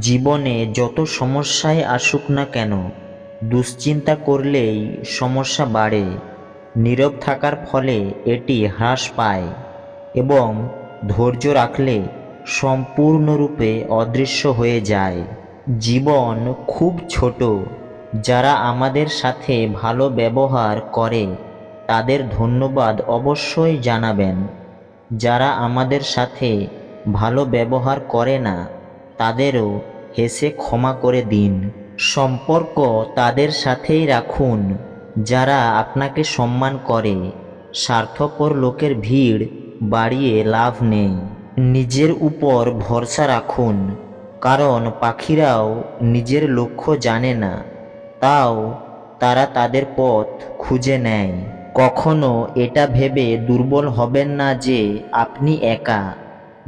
জীবনে যত সমস্যায় আসুক না কেন, দুশ্চিন্তা করলেই সমস্যা বাড়ে। নীরব থাকার ফলে এটি হ্রাস পায় এবং ধৈর্য রাখলে সম্পূর্ণরূপে অদৃশ্য হয়ে যায়। জীবন খুব ছোট, যারা আমাদের সাথে ভালো ব্যবহার করে, তাদের ধন্যবাদ অবশ্যই জানাবেন। যারা আমাদের সাথে ভালো ব্যবহার করে না তাদেরও হেসে ক্ষমা করে দিন। সম্পর্ক তাদের সাথেই রাখুন। যারা আপনাকে সম্মান করে, স্বার্থপর লোকের ভিড় বাড়িয়ে লাভ নেই। নিজের উপর ভরসা রাখুন, কারণ পাখিরাও নিজের লক্ষ্য জানে না। তাও তারা তাদের পথ খুঁজে নেয়। কখনো এটা ভেবে দুর্বল হবেন না যে আপনি একা।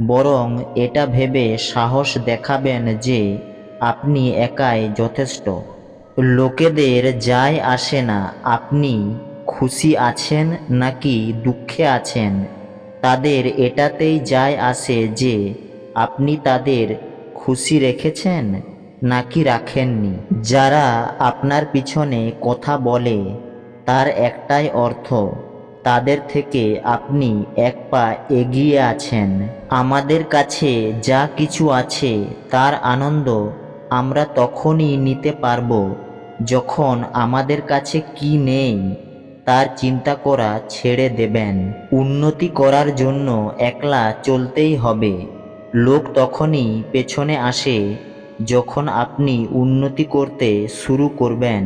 বরং এটা ভেবে সাহস দেখাবেন যে আপনি একাই যথেষ্ট। লোকেদের যায় আসে না, আপনি খুশি আছেন নাকি দুঃখে আছেন? তাদের এটাতেই যায় আসে যে আপনি তাদের খুশি রেখেছেন নাকি রাখেননি। যারা আপনার পিছনে কথা বলে, তার একটাই অর্থ তাদের থেকে আপনি এক পা এগিয়ে আছেন। আমাদের কাছে যা কিছু আছে, তার আনন্দ আমরা তখনই নিতে পারব, যখন আমাদের কাছে কি নেই, তার চিন্তা করা ছেড়ে দেবেন। উন্নতি করার জন্য একলা চলতেই হবে। লোক তখনই পেছনে আসে, যখন আপনি উন্নতি করতে শুরু করবেন।